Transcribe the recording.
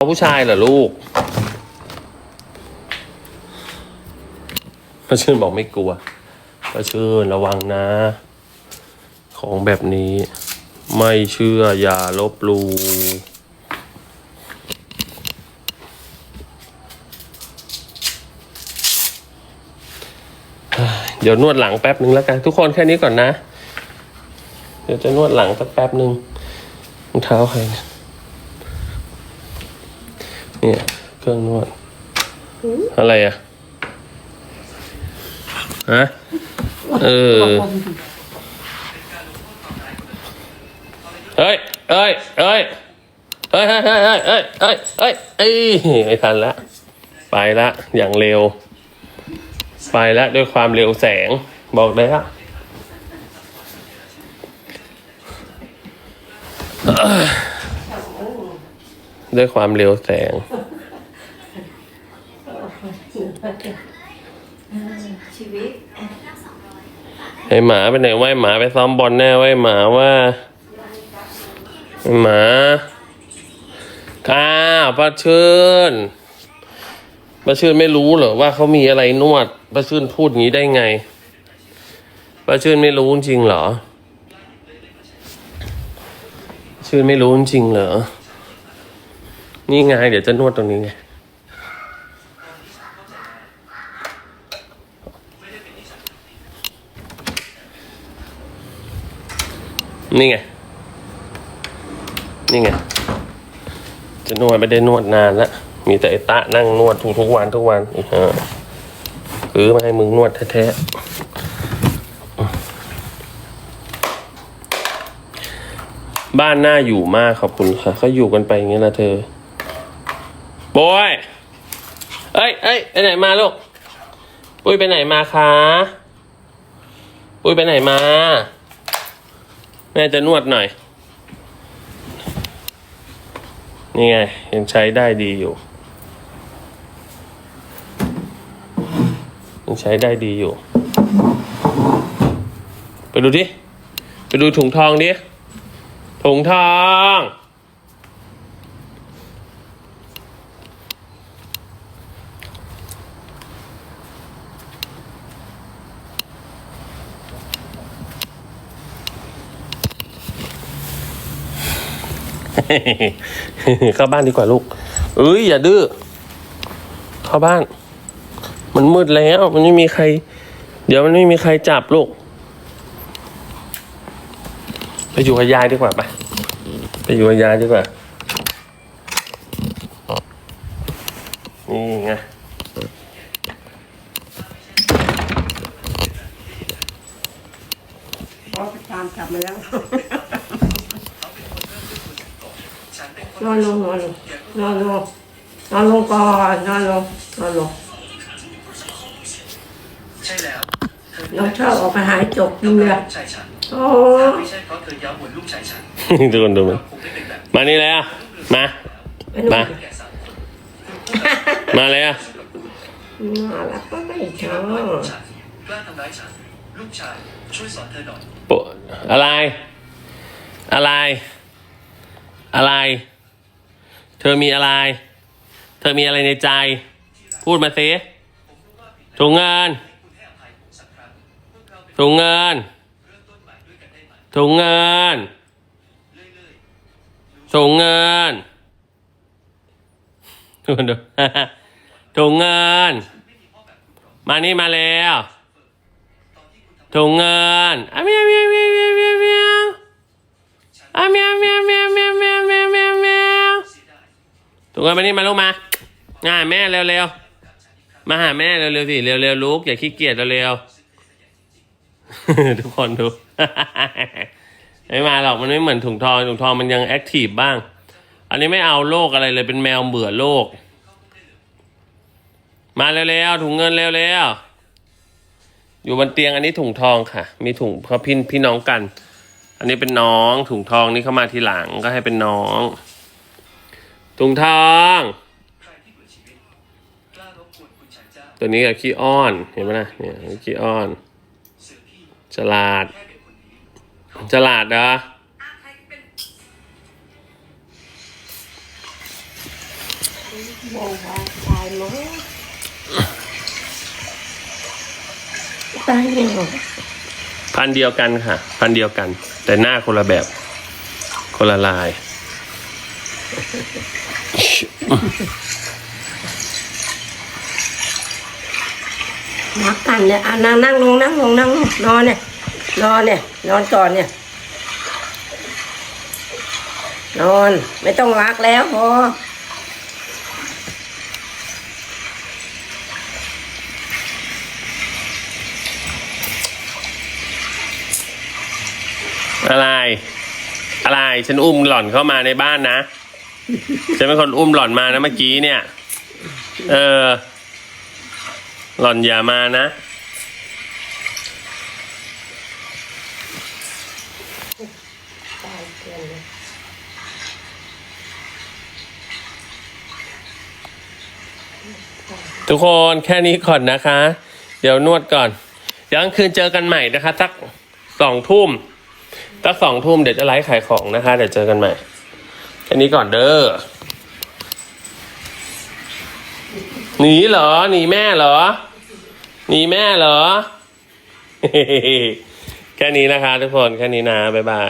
เอาผู้ชายเหรอลูกป้าชื่นบอกไม่กลัวป้าชื่นระวังนะ ของแบบนี้ไม่เชื่ออย่าลบหลู่เฮ้ยเดี๋ยวนวดหลังแป๊บหนึ่งแล้วกัน ทุกคนแค่นี้ก่อนนะ เดี๋ยวจะนวดหลังสักแป๊บหนึ่งรองเท้าใครเนี่ย เนี่ย เครื่องนวด อะไรอะฮะเออ เฮ้ยเอ้ยเอ้ยเฮ้ยเฮ้ยเฮ้ยเฮ้ยเฮ้ยเฮ้ยเฮ้ยเอ้ยไม่ทันละ ไปละ อย่างเร็ว ไปละด้วยความเร็วแสง บอกเลยฮะ ด้วยความเร็วแสง ชีวิตไอหมาไปไหนว่าไอหมาไปซ้อมบอลแน่ว่าไอหมาว่าไอหมาข้าวป้าชื่นป้าชื่นไม่รู้เหรอว่าเขามีอะไรนวดป้าชื่นพูดงี้ได้ไงป้าชื่นไม่รู้จริงเหรอป้าชื่นไม่รู้จริงเหรอ นี่ไงเดี๋ยวจะนวดตรงนี้ไงนี่ไง นี่ไง จะนวดไม่ได้นวดนานละ มีแต่ไอ้ตะนั่งนวดทุกทุกวันทุกวันอีกฮะซื้อมาให้มึงนวดแท้ๆ บ้านน่าอยู่มากขอบคุณค่ะเขาอยู่กันไปอย่างเงี้ละเธอ บอยเอ้ยเอ้ยไปไหนมาลูก ปุ้ยไปไหนมาคะ ปุ้ยไปไหนมา แม่จะนวดหน่อย นี่ไง ยังใช้ได้ดีอยู่ ยังใช้ได้ดีอยู่ ไปดูดิ ไปดูถุงทองดิ ถุงทอง เข้าบ้านดีกว่าลูก เอ้ยอย่าดื้อ เข้าบ้าน มันมืดแล้ว มันไม่มีใคร เดี๋ยวมันไม่มีใครจับลูก ไปอยู่กับยายดีกว่าไป ไปอยู่กับยายดีกว่า นี่ไงพอไปตามกลับมาแล้ว นอนลงนอนลงนอนลงนอนลงก่อนนอนลงนอนลงใช่แล้วเธอน้องชอบออกไปหายจบดูเลยลูกชายฉันโอ้ถ้าไม่ใช่เพราะเธอย้ำบนลูกชายฉันทุกคนดูมันคงไม่เป็นแบบมานี่เลยอะมาไปนู่นมาแก่สามคนมาเลยอะน่ารักก็ไม่ชที่อรักน้อยของบฉันกล้าทำร้ายฉันลูกชายช่วยสอนเธอหน่อยปะอะไร อะไร อะไร เธอมีอะไร เธอมีอะไรในใจ พูดมาสิถุงเงินคุงเราเป็นถุงเงินถุงเงินถุงเงินทุกคนดูถุงเงิน มานี่มาแล้วถุงเงินอะเมียเมียเมียเมียเมียเมียอะเมียเมียเมียเมียเมีย ถุงเงินมานี่มาลูกมาง่าแม่เร็วเร็วๆมาหาแม่เร็วเร็วๆสิเร็วเร็วๆลูกอย่าขี้เกียจเร็วเร็วๆทุกคนดู ไม่มาหรอกมันไม่เหมือนถุงทองถุงทองมันยังแอคทีฟบ้าง อันนี้ไม่เอาโลกอะไรเลยเป็นแมวเบื่อโลก มาเร็วๆถุงเงินเร็วๆอยู่บนเตียงอันนี้ถุงทองค่ะ มีถุงเพราะพี่พี่น้องกัน อันนี้เป็นน้องถุงทองนี่เข้ามาทีหลังก็ให้เป็นน้อง ถุงทอง ตัวนี้กับขี้อ้อน เห็นไหมนะเนี่ยขี้อ้อน ฉลาด ฉลาดเหรอตายเลยพันเดียวกันค่ะ พันเดียวกัน แต่หน้าคนละแบบ คนละลาย รักกันเนี่ยอะนั่งนั่งลงนั่งลงนั่งลงนอนเนี่ย นอนเนี่ย นอนก่อนเนี่ย นอนไม่ต้องรักแล้วพออะไร อะไรฉันอุ้มหล่อนเข้ามาในบ้านนะ ฉันเป็นคนอุ้มหล่อนมานะเมื่อกี้เนี่ย เออ หล่อนอย่ามานะ ทุกคนแค่นี้ก่อนนะคะ เดี๋ยวนวดก่อน เดี๋ยวกลางคืนเจอกันใหม่นะคะสักสองทุ่มสักสองทุ่มเดี๋ยวจะไลฟ์ขายของนะคะ เดี๋ยวเจอกันใหม่ แค่นี้ก่อนเด้อหนีเหรอหนีแม่เหรอหนีแม่เหรอ แค่นี้นะคะทุกคน แค่นี้นะ บ๊ายบาย